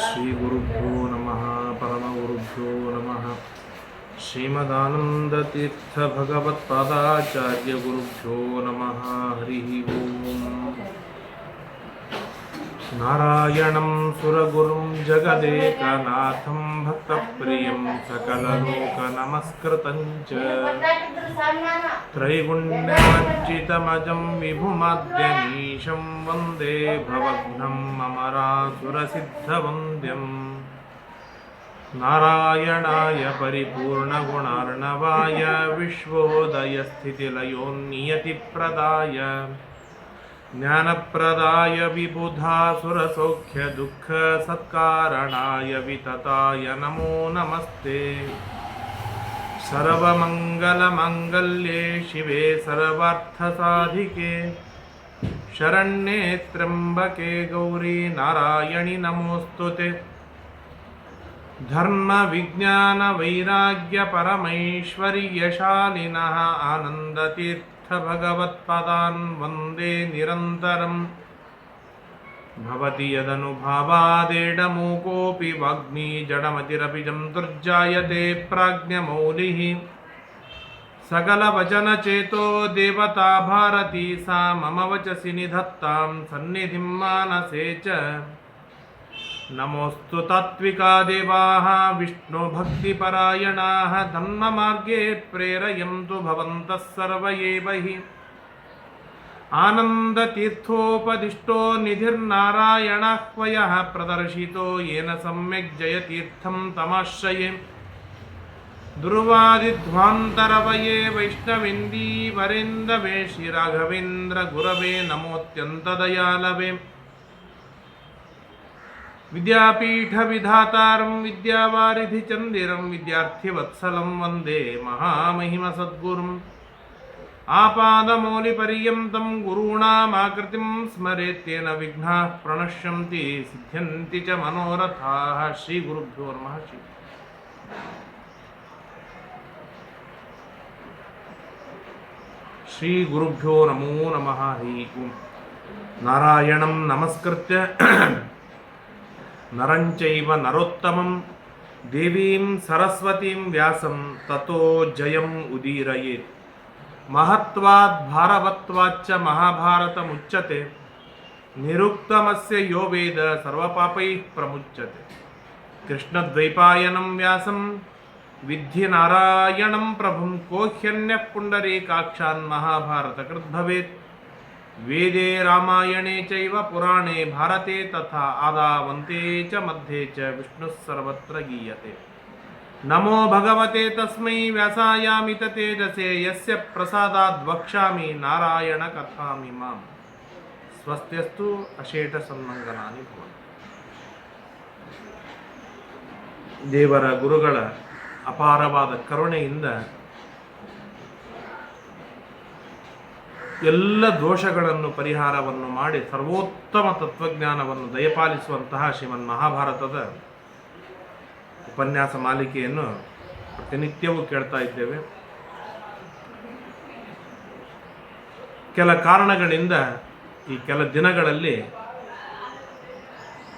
ஸ்ரீகுருப்போ நம பரமகுருப்போ நம ஸ்ரீமதானந்தீர்த்தபகவத்பாதாச்சாரியகுருப்போ நம ஹரி ஓம். నారాయణం సురగురుం జగదేకనాథం భక్తప్రియం సకలలోక నమస్కృతం త్రైగుణ్యమర్జితమజం విభుమద్యనీశం వందే భవగ్నం మమరాసురసిద్ధవంద్యం నారాయణాయ పరిపూర్ణగుణార్ణవాయ విశ్వోదయస్థితిలయోన్నియతిప్రదాయ ज्ञानप्रदाय विबुधासुरसौख्यदुःखसत्कारणाय वितताय नमो नमस्ते। सर्वमङ्गलमङ्गल्ये शिवे सर्वार्थसाधिके। शरण्ये त्र्यम्बके गौरी नारायणि नमोऽस्तु ते धर्मविज्ञानवैराग्यपरमैश्वर्यशालिनः आनन्दतीर्थभगवत्पदान् वंदे निरन्तरम्। भवति यदनुभावादेडमूकोऽपि वाग्मी जडमतिरपि जन्तुर्जायते प्राज्ञमौलिः। सकलवचनचेतो देवता भारती सा मम वचसि निधत्तां सन्निधिं मानसे च। నమోస్తు తాత్వికా దేవా విష్ణు భక్తిపరాయణా ధర్మమార్గే ప్రేరయంతు భవంతః సర్వయేవహి ఆనందతీర్థోపదిష్టో నిధిర్నారాయణాహ్వయ ప్రదర్శితో ఏన సమ్యక్ జయతీర్థం తమాశ్రయే దుర్వాదిధ్వాంతరవయే వైష్ణవిందీవరేందవేషి రాఘవేంద్ర గురవే నమోత్యంత विद्यापीठविधातारं विद्यावारिधिचन्दिरं विद्यार्थिवत्सलं वंदे महामहिमसद्गुरुम्। आपादमौलिपर्यन्तं गुरूणामाकृतिं स्मरेत्येन विघ्नाः प्रणश्यन्ति, सिद्ध्यन्ति च मनोरथाः श्रीगुरुभ्यो नमः। श्री श्रीगुरुभ्यो नमो नमः। हरि नारायणं नमस्कृत्य नरञ्चैव नरोत्तमं देवीं सरस्वतीं व्यासं ततो जयम् उदीरयेत्। महत्वात् भारवत्वाच्च महाभारतमुच्यते। निरुक्तमस्य यो वेद सर्वपापैः प्रमुच्यते। कृष्णद्वैपायनं व्यासं विद्धि नारायणं प्रभुं को ह्यन्यः पुण्डरीकाक्षान् महाभारतकृद्भवेत् ವೇದೆ ರಾಮಾಯಣೇ ಚೈವ ಪುರಾಣೆ ಭಾರತೆ ತಥಾ ಆದಾವಂತೆ ಚ ಮಧ್ಯೆ ಚ, ವಿಷ್ಣು ಸರ್ವತ್ರ ಗೀಯತೆ. ನಮೋ ಭಗವತೆ ತಸ್ಮೈ ವ್ಯಾಸಾಯಾಮಿತ ತೇಜಸೆ, ಯಸ್ಯ ಪ್ರಸಾದಾದ್ ವಕ್ಷಾಮಿ ನಾರಾಯಣ ಕಥಾಮಿ ಮಾಂ. ಸ್ವಸ್ತ್ಯಸ್ತು ಅಶೇಷ ಸನ್ಮಂಗನಾನಿ ಭವನ ದೇವರ ಗುರುಗಳ ಅಪಾರವಾದ ಕರುಣೆಯಿಂದ ಎಲ್ಲ ದೋಷಗಳನ್ನು ಪರಿಹಾರವನ್ನು ಮಾಡಿ ಸರ್ವೋತ್ತಮ ತತ್ವಜ್ಞಾನವನ್ನು ದಯಪಾಲಿಸುವಂತಹ ಶ್ರೀಮನ್ ಮಹಾಭಾರತದ ಉಪನ್ಯಾಸ ಮಾಲಿಕೆಯನ್ನು ಪ್ರತಿನಿತ್ಯವೂ ಕೇಳ್ತಾ ಇದ್ದೇವೆ. ಕೆಲ ಕಾರಣಗಳಿಂದ ಈ ಕೆಲ ದಿನಗಳಲ್ಲಿ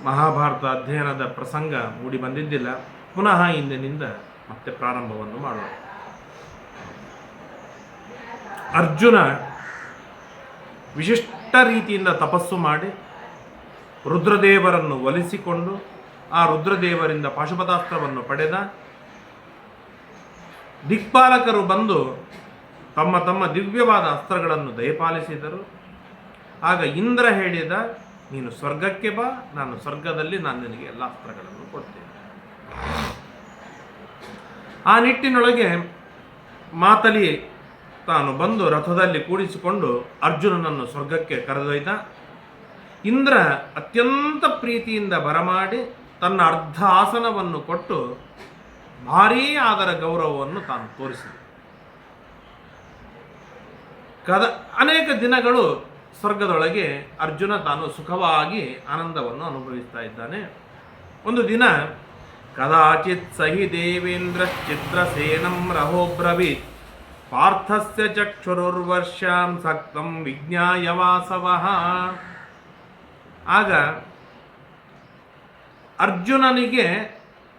ಮಹಾಭಾರತ ಅಧ್ಯಯನದ ಪ್ರಸಂಗ ಮೂಡಿ ಬಂದಿದ್ದಿಲ್ಲ. ಪುನಃ ಇಂದಿನಿಂದ ಮತ್ತೆ ಪ್ರಾರಂಭವನ್ನು ಮಾಡೋಣ. ಅರ್ಜುನ ವಿಶಿಷ್ಟ ರೀತಿಯಿಂದ ತಪಸ್ಸು ಮಾಡಿ ರುದ್ರದೇವರನ್ನು ಒಲಿಸಿಕೊಂಡು ಆ ರುದ್ರದೇವರಿಂದ ಪಾಶುಪತಾಸ್ತ್ರವನ್ನು ಪಡೆದ. ದಿಕ್ಪಾಲಕರು ಬಂದು ತಮ್ಮ ತಮ್ಮ ದಿವ್ಯವಾದ ಅಸ್ತ್ರಗಳನ್ನು ದಯಪಾಲಿಸಿದರು. ಆಗ ಇಂದ್ರ ಹೇಳಿದ, ನೀನು ಸ್ವರ್ಗಕ್ಕೆ ಬಾ, ನಾನು ಸ್ವರ್ಗದಲ್ಲಿ ನಾನು ನಿನಗೆ ಎಲ್ಲ ಅಸ್ತ್ರಗಳನ್ನು ಕೊಡ್ತೇನೆ. ಆ ನಿಟ್ಟಿನೊಳಗೆ ಮಾತಲಿ ತಾನು ಬಂದು ರಥದಲ್ಲಿ ಕೂಡಿಸಿಕೊಂಡು ಅರ್ಜುನನನ್ನು ಸ್ವರ್ಗಕ್ಕೆ ಕರೆದೊಯ್ದ. ಇಂದ್ರ ಅತ್ಯಂತ ಪ್ರೀತಿಯಿಂದ ಬರಮಾಡಿ ತನ್ನ ಅರ್ಧ ಆಸನವನ್ನು ಕೊಟ್ಟು ಭಾರೀ ಆದರ ಗೌರವವನ್ನು ತಾನು ತೋರಿಸಿದ. ಕದ ಅನೇಕ ದಿನಗಳು ಸ್ವರ್ಗದೊಳಗೆ ಅರ್ಜುನ ತಾನು ಸುಖವಾಗಿ ಆನಂದವನ್ನು ಅನುಭವಿಸ್ತಾ ಇದ್ದಾನೆ. ಒಂದು ದಿನ ಕದಾಚಿತ್ ಸಹಿ ದೇವೇಂದ್ರ ಚಿತ್ರಸೇನಂ ರಹೋಬ್ರವೀತ್ ಪಾರ್ಥಸ್ಯ ಚಕ್ಷುರುರ್ವರ್ಷಾಂ ಸಕ್ತಂ ವಿಜ್ಞಾಯ ವಾಸವಃ. ಆಗ ಅರ್ಜುನನಿಗೆ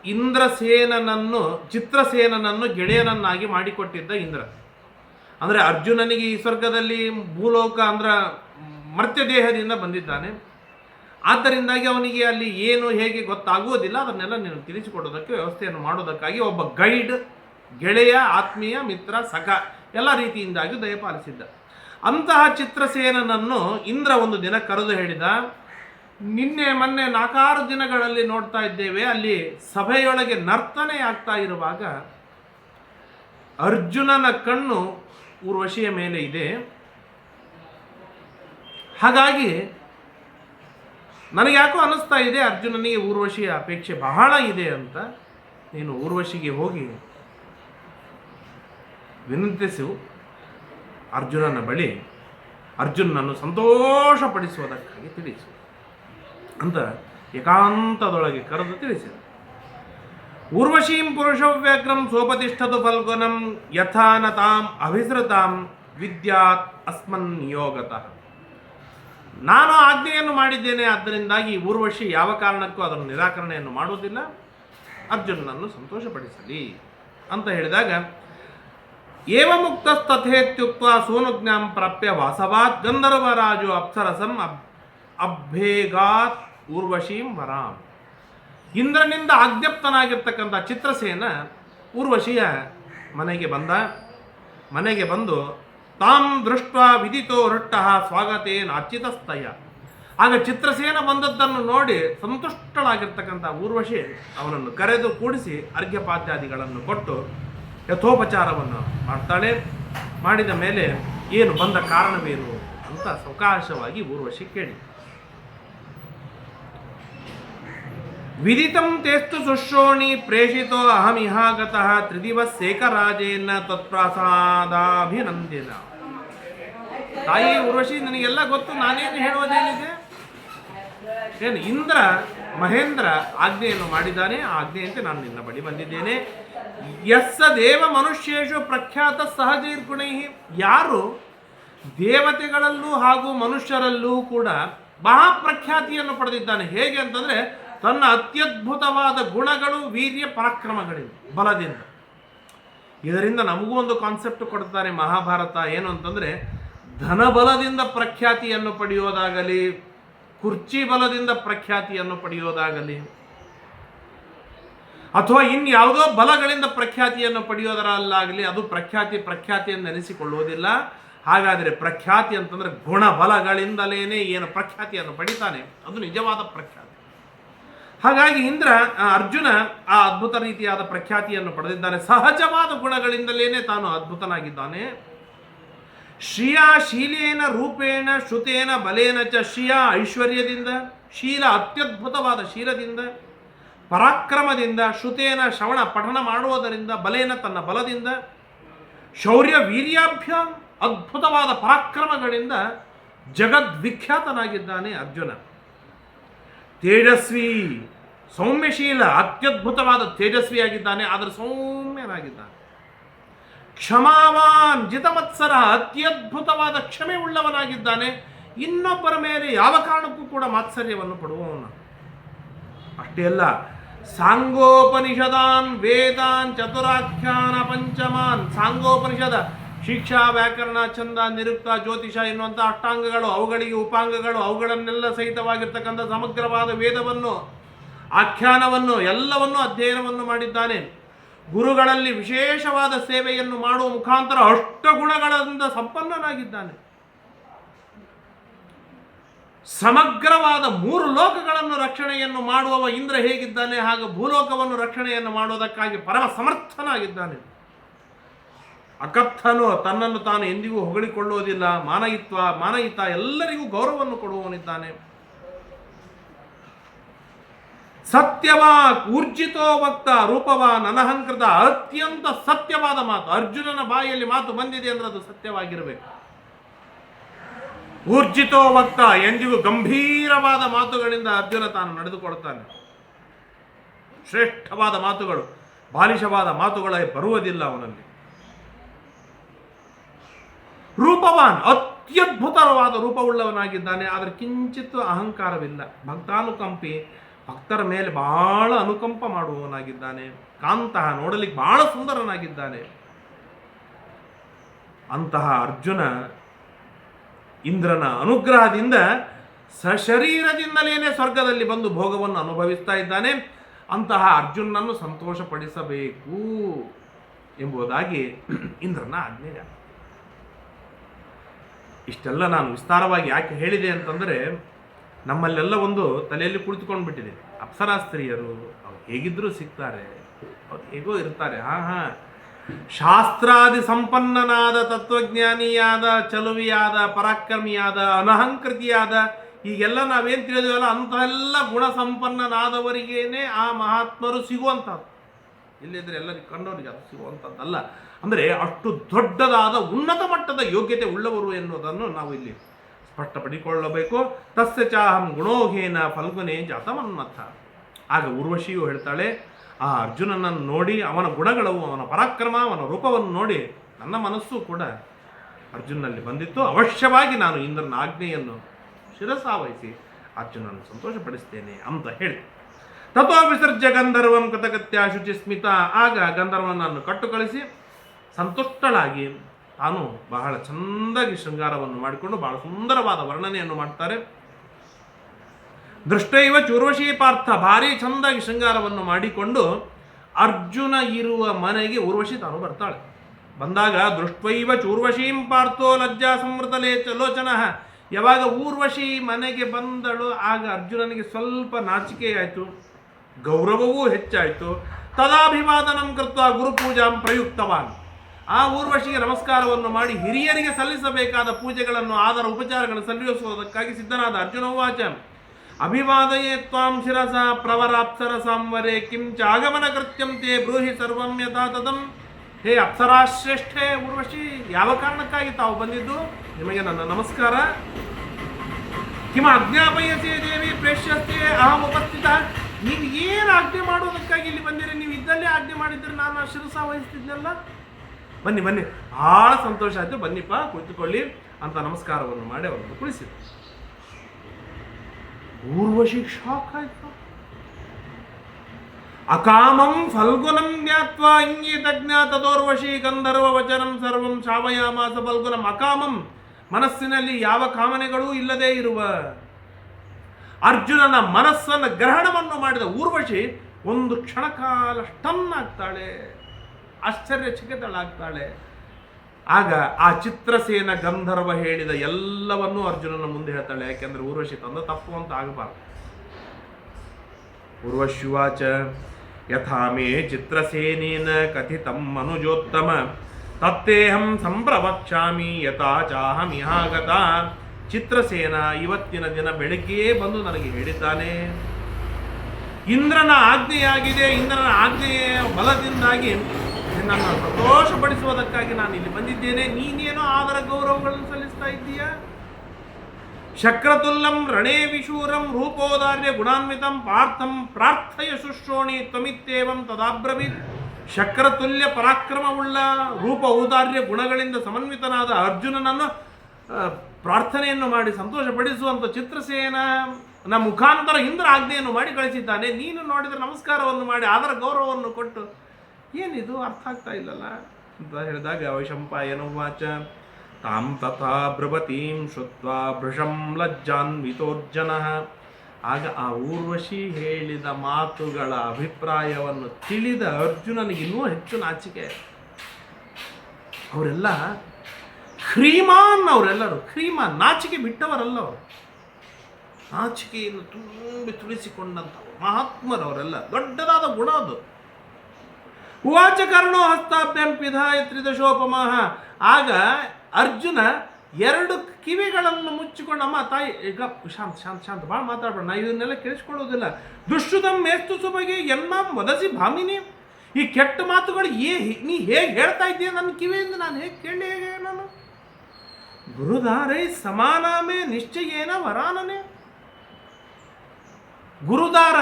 ಇಂದ್ರಸೇನನನ್ನು, ಚಿತ್ರಸೇನನನ್ನು ಗೆಳೆಯನನ್ನಾಗಿ ಮಾಡಿಕೊಟ್ಟಿದ್ದ ಇಂದ್ರ. ಅಂದರೆ ಅರ್ಜುನನಿಗೆ ಈ ಸ್ವರ್ಗದಲ್ಲಿ ಭೂಲೋಕ ಅಂದ್ರೆ ಮರ್ತ್ಯ ದೇಹದಿಂದ ಬಂದಿದ್ದಾನೆ. ಆದ್ದರಿಂದಾಗಿ ಅವನಿಗೆ ಅಲ್ಲಿ ಏನು ಹೇಗೆ ಗೊತ್ತಾಗುವುದಿಲ್ಲ, ಅದನ್ನೆಲ್ಲ ನೀನು ತಿಳಿಸಿಕೊಡೋದಕ್ಕೆ ವ್ಯವಸ್ಥೆಯನ್ನು ಮಾಡೋದಕ್ಕಾಗಿ ಒಬ್ಬ ಗೈಡ್ ಗೆಳೆಯ, ಆತ್ಮೀಯ, ಮಿತ್ರ, ಸಖ ಎಲ್ಲ ರೀತಿಯಿಂದಾಗಿ ದಯಪಾಲಿಸಿದ್ದ ಅಂತಹ ಚಿತ್ರಸೇನನನ್ನು ಇಂದ್ರ ಒಂದು ದಿನ ಕರೆದು ಹೇಳಿದ, ನಿನ್ನೆ ಮೊನ್ನೆ ನಾಲ್ಕಾರು ದಿನಗಳಲ್ಲಿ ನೋಡ್ತಾ ಇದ್ದೇವೆ, ಅಲ್ಲಿ ಸಭೆಯೊಳಗೆ ನರ್ತನೆ ಆಗ್ತಾ ಇರುವಾಗ ಅರ್ಜುನನ ಕಣ್ಣು ಊರ್ವಶಿಯ ಮೇಲೆ ಇದೆ. ಹಾಗಾಗಿ ನನಗೆ ಯಾಕೋ ಅನಿಸ್ತಾ ಇದೆ, ಅರ್ಜುನನಿಗೆ ಊರ್ವಶಿಯ ಅಪೇಕ್ಷೆ ಬಹಳ ಇದೆ ಅಂತ. ನೀನು ಊರ್ವಶಿಗೆ ಹೋಗಿ ವಿನಂತಿಸು ಅರ್ಜುನನ ಬಳಿ ಅರ್ಜುನನನ್ನು ಸಂತೋಷಪಡಿಸುವುದಕ್ಕಾಗಿ ತಿಳಿಸು ಅಂತ ಏಕಾಂತದೊಳಗೆ ಕರೆದು ತಿಳಿಸಿದ. ಊರ್ವಶೀಂ ಪುರುಷವ್ಯಾಗ್ರಂ ಸೋಪತಿಷ್ಠದು ಫಲ್ಗುನಂ ಯಥಾನತಾಂ ಅಭಿಸೃತಾಂ ವಿದ್ಯಾತ್ ಅಸ್ಮನ್ ಯೋಗತಃ ನಾನು ಆಜ್ಞೆಯನ್ನು ಮಾಡಿದ್ದೇನೆ, ಆದ್ದರಿಂದಾಗಿ ಊರ್ವಶಿ ಯಾವ ಕಾರಣಕ್ಕೂ ಅದನ್ನು ನಿರಾಕರಣೆಯನ್ನು ಮಾಡುವುದಿಲ್ಲ. ಅರ್ಜುನನನ್ನು ಸಂತೋಷಪಡಿಸಲಿ ಅಂತ ಹೇಳಿದಾಗ ಏವ ಮುಕ್ತಸ್ತಥೇತ್ಯುಕ್ತ ಸೋನುಜ್ಞಾಂ ಪ್ರಾಪ್ಯ ವಾಸವಾತ್ ಗಂಧರ್ವರಾಜು ಅಪ್ಸರಸಂ ಅಬ್ ಊರ್ವಶೀಂ ವರಾಂ. ಇಂದ್ರನಿಂದ ಆಜ್ಞಪ್ತನಾಗಿರ್ತಕ್ಕಂಥ ಚಿತ್ರಸೇನ ಊರ್ವಶಿಯ ಮನೆಗೆ ಬಂದ, ಮನೆಗೆ ಬಂದು ತಾಂ ದೃಷ್ಟ ವಿದಿತೋ ಹೃಟ್ಟ ಸ್ವಾಗತೇನ ಅಚ್ಯುತಸ್ತಯ ಆಗ ಚಿತ್ರಸೇನ ಬಂದದ್ದನ್ನು ನೋಡಿ ಸಂತುಷ್ಟಳಾಗಿರ್ತಕ್ಕಂಥ ಊರ್ವಶಿ ಅವನನ್ನು ಕರೆದು ಕೂಡಿಸಿ ಅರ್ಘ್ಯಪಾತ್ಯಾದಿಗಳನ್ನು ಕೊಟ್ಟು ಯಥೋಪಚಾರವನ್ನು ಮಾಡ್ತಾಳೆ. ಮಾಡಿದ ಮೇಲೆ ಏನು ಬಂದ ಕಾರಣವೇನು ಅಂತ ಸವಕಾಶವಾಗಿ ಊರ್ವಶಿ ಕೇಳಿ. ವಿದಿತಂ ತೇಸ್ತು ಸುಶ್ರೋಣಿ ಪ್ರೇಷಿತೋ ಅಹಮಿಹಾಗತಃ ತ್ರಿದಿವಸ್ಸೇಕರಾಜೇನ ತತ್ಪ್ರಸಾದಾಭಿನಂದಿನ ತಾಯಿ ಊರ್ವಶಿ, ನನಗೆಲ್ಲ ಗೊತ್ತು? ನಾನೇನು ಹೇಳುವುದೇನಿದೆ ಏನು, ಇಂದ್ರ, ಮಹೇಂದ್ರ ಆಜ್ಞೆಯನ್ನು ಮಾಡಿದ್ದಾನೆ, ಆ ಆಜ್ಞೆಯಂತೆ ನಾನು ನಿನ್ನ ಬಳಿ ಬಂದಿದ್ದೇನೆ. ಯಸ್ಸ ದೇವ ಮನುಷ್ಯೇಶು ಪ್ರಖ್ಯಾತ ಸಹಜೀರ್ಗುಣೈ ಯಾರು? ದೇವತೆಗಳಲ್ಲೂ ಹಾಗೂ ಮನುಷ್ಯರಲ್ಲೂ ಕೂಡ ಮಹಾಪ್ರಖ್ಯಾತಿಯನ್ನು ಪಡೆದಿದ್ದಾನೆ. ಹೇಗೆ ಅಂತಂದರೆ, ತನ್ನ ಅತ್ಯದ್ಭುತವಾದ ಗುಣಗಳು, ವೀರ್ಯ ಪರಾಕ್ರಮಗಳಿಂದ ಬಲದಿಂದ. ಇದರಿಂದ ನಮಗೂ ಒಂದು ಕಾನ್ಸೆಪ್ಟ್ ಕೊಡ್ತಾರೆ ಮಹಾಭಾರತ. ಏನು ಅಂತಂದರೆ, ಧನಬಲದಿಂದ ಪ್ರಖ್ಯಾತಿಯನ್ನು ಪಡೆಯೋದಾಗಲಿ ಕುರ್ಚಿ ಬಲದಿಂದ ಪ್ರಖ್ಯಾತಿಯನ್ನು ಪಡೆಯೋದಾಗಲಿ ಅಥವಾ ಇನ್ಯಾವುದೋ ಬಲಗಳಿಂದ ಪ್ರಖ್ಯಾತಿಯನ್ನು ಪಡೆಯೋದರಲ್ಲಾಗಲಿ ಅದು ಪ್ರಖ್ಯಾತಿ ಪ್ರಖ್ಯಾತಿಯನ್ನು ನೆನೆಸಿಕೊಳ್ಳುವುದಿಲ್ಲ ಹಾಗಾದರೆ ಪ್ರಖ್ಯಾತಿ ಅಂತಂದರೆ ಗುಣಬಲಗಳಿಂದಲೇ ಏನು ಪ್ರಖ್ಯಾತಿಯನ್ನು ಪಡಿತಾನೆ. ಅದು ನಿಜವಾದ ಪ್ರಖ್ಯಾತಿ. ಹಾಗಾಗಿ ಇಂದ್ರ ಅರ್ಜುನ ಆ ಅದ್ಭುತ ರೀತಿಯಾದ ಪ್ರಖ್ಯಾತಿಯನ್ನು ಪಡೆದಿದ್ದಾನೆ. ಸಹಜವಾದ ಗುಣಗಳಿಂದಲೇ ತಾನು ಅದ್ಭುತನಾಗಿದ್ದಾನೆ. ಶ್ರಿಯಾ ಶೀಲೇನ ರೂಪೇಣ ಶ್ರುತೇನ ಬಲೇನ ಚ ಶ್ರಿಯಾ ಐಶ್ವರ್ಯದಿಂದ, ಶೀಲ ಅತ್ಯದ್ಭುತವಾದ ಶೀಲದಿಂದ, ಪರಾಕ್ರಮದಿಂದ, ಶ್ರುತೇನ ಶ್ರವಣ ಪಠಣ ಮಾಡುವುದರಿಂದ, ಬಲೇನ ತನ್ನ ಬಲದಿಂದ, ಶೌರ್ಯ ವೀರ್ಯಾಭ್ಯ ಅದ್ಭುತವಾದ ಪರಾಕ್ರಮಗಳಿಂದ ಜಗದ್ವಿಖ್ಯಾತನಾಗಿದ್ದಾನೆ ಅರ್ಜುನ. ತೇಜಸ್ವಿ, ಸೌಮ್ಯಶೀಲ, ಅತ್ಯದ್ಭುತವಾದ ತೇಜಸ್ವಿಯಾಗಿದ್ದಾನೆ, ಆದರೆ ಸೌಮ್ಯನಾಗಿದ್ದಾನೆ. ಕ್ಷಮಾವಾನ್ ಜಿತಮತ್ಸರ ಅತ್ಯದ್ಭುತವಾದ ಕ್ಷಮೆ ಉಳ್ಳವನಾಗಿದ್ದಾನೆ. ಇನ್ನೊಬ್ಬರ ಮೇಲೆ ಯಾವ ಕಾರಣಕ್ಕೂ ಕೂಡ ಮಾತ್ಸರ್ಯವನ್ನು ಪಡುವವನು. ಅಷ್ಟೇ ಅಲ್ಲ, ಸಾಂಗೋಪನಿಷದಾನ್, ವೇದಾನ್, ಚತುರಾಖ್ಯಾನ, ಪಂಚಮಾನ್, ಸಾಂಗೋಪನಿಷದ ಶಿಕ್ಷಾ, ವ್ಯಾಕರಣ ಚಂದ ನಿರುಕ್ತ, ಜ್ಯೋತಿಷ ಎನ್ನುವಂಥ ಅಷ್ಟಾಂಗಗಳು, ಅವುಗಳಿಗೆ ಉಪಾಂಗಗಳು, ಅವುಗಳನ್ನೆಲ್ಲ ಸಹಿತವಾಗಿರ್ತಕ್ಕಂಥ ಸಮಗ್ರವಾದ ವೇದವನ್ನು, ಆಖ್ಯಾನವನ್ನು, ಎಲ್ಲವನ್ನು ಅಧ್ಯಯನವನ್ನು ಮಾಡಿದ್ದಾನೆ. ಗುರುಗಳಲ್ಲಿ ವಿಶೇಷವಾದ ಸೇವೆಯನ್ನು ಮಾಡುವ ಮುಖಾಂತರ ಅಷ್ಟಗುಣಗಳಿಂದ ಸಂಪನ್ನನಾಗಿದ್ದಾನೆ. ಸಮಗ್ರವಾದ ಮೂರು ಲೋಕಗಳನ್ನು ರಕ್ಷಣೆಯನ್ನು ಮಾಡುವವ ಇಂದ್ರ ಹೇಗಿದ್ದಾನೆ, ಹಾಗೂ ಭೂಲೋಕವನ್ನು ರಕ್ಷಣೆಯನ್ನು ಮಾಡುವುದಕ್ಕಾಗಿ ಪರಮ ಸಮರ್ಥನಾಗಿದ್ದಾನೆ. ಅಕಥನು ತನ್ನನ್ನು ತಾನು ಎಂದಿಗೂ ಹೊಗಳಿಕೊಳ್ಳುವುದಿಲ್ಲ, ಮಾನಯಿತ್ವ, ಮಾನಯಿತ ಎಲ್ಲರಿಗೂ ಗೌರವವನ್ನು ಕೊಡುವವನಿದ್ದಾನೆ. ಸತ್ಯವಾ ಊರ್ಜಿತೋ ಭಕ್ತ ರೂಪವಾ ನನಹಂಕೃತ ಅತ್ಯಂತ ಸತ್ಯವಾದ ಮಾತು. ಅರ್ಜುನನ ಬಾಯಲ್ಲಿ ಮಾತು ಬಂದಿದೆ ಅಂದ್ರೆ ಅದು ಸತ್ಯವಾಗಿರಬೇಕು. ಊರ್ಜಿತೋ ವಕ್ತ ಎಂದಿಗೂ ಗಂಭೀರವಾದ ಮಾತುಗಳಿಂದ ಅರ್ಜುನ ತಾನು ನಡೆದುಕೊಳ್ತಾನೆ. ಶ್ರೇಷ್ಠವಾದ ಮಾತುಗಳು, ಬಾಲಿಶವಾದ ಮಾತುಗಳೇ ಬರುವುದಿಲ್ಲ ಅವನಲ್ಲಿ. ರೂಪವಾನ್ ಅತ್ಯದ್ಭುತವಾದ ರೂಪವುಳ್ಳವನಾಗಿದ್ದಾನೆ, ಆದರೆ ಕಿಂಚಿತ್ತು ಅಹಂಕಾರವಿಲ್ಲ. ಭಕ್ತಾನುಕಂಪಿ ಭಕ್ತರ ಮೇಲೆ ಬಹಳ ಅನುಕಂಪ ಮಾಡುವವನಾಗಿದ್ದಾನೆ. ಕಾಂತಹ ನೋಡಲಿಕ್ಕೆ ಬಹಳ ಸುಂದರನಾಗಿದ್ದಾನೆ. ಅಂತಹ ಅರ್ಜುನ ಇಂದ್ರನ ಅನುಗ್ರಹದಿಂದ ಸಶರೀರದಿಂದಲೇನೆ ಸ್ವರ್ಗದಲ್ಲಿ ಬಂದು ಭೋಗವನ್ನು ಅನುಭವಿಸ್ತಾ ಇದ್ದಾನೆ. ಅಂತಹ ಅರ್ಜುನನನ್ನು ಸಂತೋಷಪಡಿಸಬೇಕು ಎಂಬುದಾಗಿ ಇಂದ್ರನ ಆಜ್ಞೆ. ಇಷ್ಟೆಲ್ಲ ನಾನು ವಿಸ್ತಾರವಾಗಿ ಯಾಕೆ ಹೇಳಿದೆ ಅಂತಂದರೆ ನಮ್ಮಲ್ಲೆಲ್ಲ ಒಂದು ತಲೆಯಲ್ಲಿ ಕುಳಿತುಕೊಂಡು ಬಿಟ್ಟಿದೆ ಅಪ್ಸರಾ ಸ್ತ್ರೀಯರು ಅವ್ರು ಹೇಗಿದ್ದರೂ ಸಿಗ್ತಾರೆ. ಅವ್ರು ಹೇಗೋ ಇರ್ತಾರೆ. ಹಾ ಹಾ. ಶಾಸ್ತ್ರಾದಿ ಸಂಪನ್ನನಾದ, ತತ್ವಜ್ಞಾನಿಯಾದ, ಚಲುವಿಯಾದ, ಪರಾಕ್ರಮಿಯಾದ, ಅನಹಂಕೃತಿಯಾದ, ಈಗೆಲ್ಲ ನಾವೇನು ತಿಳಿದಿವಲ್ಲ ಅಂತೆಲ್ಲ ಗುಣ ಸಂಪನ್ನನಾದವರಿಗೇನೆ ಆ ಮಹಾತ್ಮರು ಸಿಗುವಂಥದ್ದು. ಇಲ್ಲಿದ್ರೆ ಎಲ್ಲರಿಗೆ ಕಂಡವರಿಗೆ ಅದು ಸಿಗುವಂಥದ್ದಲ್ಲ. ಅಂದರೆ ಅಷ್ಟು ದೊಡ್ಡದಾದ, ಉನ್ನತ ಮಟ್ಟದ ಯೋಗ್ಯತೆ ಉಳ್ಳವರು ಎನ್ನುವುದನ್ನು ನಾವು ಇಲ್ಲಿ ಸ್ಪಷ್ಟಪಡಿಕೊಳ್ಳಬೇಕು ತಸ್ಯ ಚಾಹಂ ಗುಣೋಘೇನ ಫಲ್ಗುನೇ ಜಾತಮನ್ಮಥ ಆಗ ಉರ್ವಶಿಯು ಹೇಳ್ತಾಳೆ, ಆ ಅರ್ಜುನನನ್ನು ನೋಡಿ ಅವನ ಗುಣಗಳು, ಅವನ ಪರಾಕ್ರಮ, ಅವನ ರೂಪವನ್ನು ನೋಡಿ ನನ್ನ ಮನಸ್ಸು ಕೂಡ ಅರ್ಜುನಲ್ಲಿ ಬಂದಿತ್ತು. ಅವಶ್ಯವಾಗಿ ನಾನು ಇಂದ್ರನ ಆಜ್ಞೆಯನ್ನು ಶಿರಸಾವಹಿಸಿ ಅರ್ಜುನನ್ನು ಸಂತೋಷಪಡಿಸ್ತೇನೆ ಅಂತ ಹೇಳಿ. ತಥೋ ವಿಸರ್ಜ ಗಂಧರ್ವಂ ಕೃತಕತ್ಯ ಶುಚಿ ಸ್ಮಿತ. ಆಗ ಗಂಧರ್ವನನ್ನು ಕಟ್ಟು ಕಳಿಸಿ ಸಂತುಷ್ಟಳಾಗಿ ತಾನು ಬಹಳ ಚಂದಾಗಿ ಶೃಂಗಾರವನ್ನು ಮಾಡಿಕೊಂಡು ಬಹಳ ಸುಂದರವಾದ ವರ್ಣನೆಯನ್ನು ಮಾಡ್ತಾರೆ. ದೃಷ್ಟೈವ ಚೂರ್ವಶಿ ಪಾರ್ಥ ಭಾರಿ ಚಂದಾಗಿ ಶೃಂಗಾರವನ್ನು ಮಾಡಿಕೊಂಡು ಅರ್ಜುನ ಇರುವ ಮನೆಗೆ ಊರ್ವಶಿ ತಾನು ಬರ್ತಾಳೆ. ಬಂದಾಗ ದೃಷ್ಟೈವ ಚೂರ್ವಶೀಂ ಪಾರ್ಥೋ ಲಜ್ಜಾ ಸಂವೃತ ಲೇಚ ಲೋಚನ. ಯಾವಾಗ ಊರ್ವಶಿ ಮನೆಗೆ ಬಂದಳು, ಆಗ ಅರ್ಜುನನಿಗೆ ಸ್ವಲ್ಪ ನಾಚಿಕೆಯಾಯಿತು ಗೌರವವೂ ಹೆಚ್ಚಾಯಿತು. ತದಾಭಿವಾದನಂ ಕೃತ್ವ ಗುರುಪೂಜಾಂ ಪ್ರಯುಕ್ತವಾನ್. ಆ ಊರ್ವಶಿಗೆ ನಮಸ್ಕಾರವನ್ನು ಮಾಡಿ ಹಿರಿಯರಿಗೆ ಸಲ್ಲಿಸಬೇಕಾದ ಪೂಜೆಗಳನ್ನು, ಆದರ ಉಪಚಾರಗಳನ್ನು ಸಲ್ಲಿಸುವುದಕ್ಕಾಗಿ ಸಿದ್ಧನಾದ ಅರ್ಜುನ ವಾಚ ಅಭಿವಾದಯೇ ತ್ವಾಂ ಶಿರಸ ಪ್ರವರಾಪ್ಸರ ಸಾಂವರೆ ಕಿಂ ಆಗಮನ ಕೃತ್ಯಂ ತೇ ಬ್ರೂಹಿ ಸರ್ವಂ ಯಥಾ ತದಂ. ಹೇ ಅಪ್ಸರಾಶ್ರೇಷ್ಠೆ ಊರ್ವಶಿ, ಯಾವ ಕಾರಣಕ್ಕಾಗಿ ತಾವು ಬಂದಿದ್ದು? ನಿಮಗೆ ನನ್ನ ನಮಸ್ಕಾರ. ಕಿಮ ಅಜ್ಞಾಪಯಸೆ ದೇವಿ ಪ್ರೇಷ್ಯಸ್ತೆ, ಅಹಂ ಉಪಸ್ಥಿತ. ನೀವು ಏನು ಆಜ್ಞೆ ಮಾಡೋದಕ್ಕಾಗಿ ಇಲ್ಲಿ ಬಂದಿರಿ? ನೀವು ಇದ್ದಲ್ಲೇ ಆಜ್ಞೆ ಮಾಡಿದ್ರೆ ನಾನು ಶಿರಸ ವಹಿಸ್ತಿದ್ನಲ್ಲ? ಬನ್ನಿ ಬನ್ನಿ. ಭಾಳ ಸಂತೋಷ ಆಯಿತು. ಬನ್ನಿಪ್ಪ, ಕುಳಿತುಕೊಳ್ಳಿ ಅಂತ ನಮಸ್ಕಾರವನ್ನು ಮಾಡಿ ಅವರನ್ನು ಕುಳಿಸಿದರು. ಊರ್ವಶಿ ಶಾಕ್ ಆಯ್ತು. ಅಕಾಮಂ ಫಲ್ಗುನಂ ಜ್ಞಾತ್ವಾ ಇಂಗೀತ ತದೋರ್ವಶಿ ಗಂಧರ್ವ ವಚನಂ ಸರ್ವಂ ಶಾವಯಾಮಾಸ ಫಲ್ಗುನಂ. ಅಕಾಮಂ ಮನಸ್ಸಿನಲ್ಲಿ ಯಾವ ಕಾಮನೆಗಳೂ ಇಲ್ಲದೆ ಇರುವ ಅರ್ಜುನನ ಮನಸ್ಸನ್ನು ಗ್ರಹಣವನ್ನು ಮಾಡಿದ ಊರ್ವಶಿ ಒಂದು ಕ್ಷಣಕಾಲ ಸ್ಟನ್ ಆಗ್ತಾಳೆ. ಆಶ್ಚರ್ಯಚಕಿತಳಾಗ್ತಾಳೆ. ಆಗ ಆ ಚಿತ್ರಸೇನ ಗಂಧರ್ವ ಹೇಳಿದ ಎಲ್ಲವನ್ನೂ ಅರ್ಜುನನ ಮುಂದೆ ಹೇಳ್ತಾಳೆ. ಯಾಕೆಂದ್ರೆ ಊರ್ವಶಿ ತಂದ ತಪ್ಪು ಅಂತ ಆಗಬಾರ್ದು. ಊರ್ವಶಿವಾಚ ಯಥಾಮೇ ಚಿತ್ರಸೇನೇನ ಕಥಿತಂ ಮನುಜೋತ್ತಮ, ತತ್ತೇಹಂ ಸಂಪ್ರವಕ್ಷಾಮಿ ಯಥಾ ಚಾಹಮಿಹಾಗತ ಚಿತ್ರಸೇನ ಇವತ್ತಿನ ದಿನ ಬೆಳಗ್ಗೆಯೇ ಬಂದು ನನಗೆ ಹೇಳಿದ್ದಾನೆ. ಇಂದ್ರನ ಆಜ್ಞೆಯಾಗಿದೆ, ಇಂದ್ರನ ಆಜ್ಞೆಯ ಬಲದಿಂದಾಗಿ ನಿನ್ನನ್ನು ಸಂತೋಷಪಡಿಸುವುದಕ್ಕಾಗಿ ನಾನು ಇಲ್ಲಿ ಬಂದಿದ್ದೇನೆ. ನೀನೇನೋ ಆದರ ಗೌರವಗಳನ್ನು ಸಲ್ಲಿಸ್ತಾ ಇದ್ದೀಯಾ? ಶಕ್ರತುಲ್ಲಂ ರಣೇ ವಿಶೂರಂ ರೂಪೋದಾರ್ಯ ಗುಣಾನ್ವಿತಂ ಪಾರ್ಥಂ ಪ್ರಾರ್ಥಯ ಶುಶ್ರೋಣಿ ತ್ವಮಿತ್ತೇವಂ ತದಾಬ್ರವೀತ್. ಶಕ್ರತುಲ್ಯ ಪರಾಕ್ರಮವುಳ್ಳ ರೂಪ ಔದಾರ್ಯ ಗುಣಗಳಿಂದ ಸಮನ್ವಿತನಾದ ಅರ್ಜುನನನ್ನು ಪ್ರಾರ್ಥನೆಯನ್ನು ಮಾಡಿ ಸಂತೋಷಪಡಿಸುವಂಥ ಚಿತ್ರಸೇನ, ನ ಮುಖಾಂತರ ಇಂದ್ರ ಆಜ್ಞೆಯನ್ನು ಮಾಡಿ ಕಳಿಸಿದ್ದಾನೆ. ನೀನು ನೋಡಿದರೆ ನಮಸ್ಕಾರವನ್ನು ಮಾಡಿ ಆದರ ಗೌರವವನ್ನು ಕೊಟ್ಟು ಏನಿದು? ಅರ್ಥ ಆಗ್ತಾ ಇಲ್ಲಲ್ಲ. ಅಂತ ಹೇಳಿದಾಗ ವೈಶಂಪಾಯನ ವಾಚ? ತಾಂ ತಥಾ ಭ್ರವತೀಂ ಶುತ್ವಾ ಭೃಶಂ ಲಜ್ಜಾನ್ವಿತೋರ್ಜನ. ಆಗ ಆ ಊರ್ವಶಿ ಹೇಳಿದ ಮಾತುಗಳ ಅಭಿಪ್ರಾಯವನ್ನು ತಿಳಿದ ಅರ್ಜುನನಿಗೆ ಇನ್ನೂ ಹೆಚ್ಚು ನಾಚಿಕೆ. ಅವರೆಲ್ಲ ಕ್ರೀಮಾನ್ ಅವರೆಲ್ಲರೂ. ಕ್ರೀಮಾನ್ ನಾಚಿಕೆ ಬಿಟ್ಟವರಲ್ಲ ಅವರು. ನಾಚಿಕೆಯನ್ನು ತುಂಬಿ ತುಳಿಸಿಕೊಂಡಂಥವ್ರು ಮಹಾತ್ಮರವರೆಲ್ಲ. ದೊಡ್ಡದಾದ ಗುಣ ಅದು. ಉವಾಚ ಕರ್ಣೋ ಹಸ್ತಾಭ್ಯಂ ಪಿಧಾಯ ತ್ರಿದಶೋಪಮಾಹ. ಆಗ ಅರ್ಜುನ ಎರಡು ಕಿವಿಗಳನ್ನು ಮುಚ್ಚಿಕೊಂಡು, ಅಮ್ಮ, ತಾಯಿ, ಈಗ ಶಾಂತ ಶಾಂತ ಶಾಂತ ಭಾಳ ಮಾತಾಡ್ಬೇಡ, ನಾ ಇದನ್ನೆಲ್ಲ ಕೇಳಿಸ್ಕೊಳ್ಳೋದಿಲ್ಲ. ದುಷ್ಟುದಂ ಮೇಸ್ತು ಸುಬಗೆ ಎಲ್ಲ ವದಸಿ ಭಾಮಿನಿ. ಈ ಕೆಟ್ಟ ಮಾತುಗಳು ಏ ನೀ ಹೇಗೆ ಹೇಳ್ತಾ ಇದ್ದೀಯ ನನ್ನ ಕಿವಿಯಿಂದ? ನಾನು ಹೇಗೆ ಕೇಳಿ ಹೇಗೆ ನಾನು? ಗುರುದಾರೈ ಸಮಾನಾಮೇ ನಿಶ್ಚಯೇನ ವರಾನನೆ. ಗುರುದಾರ,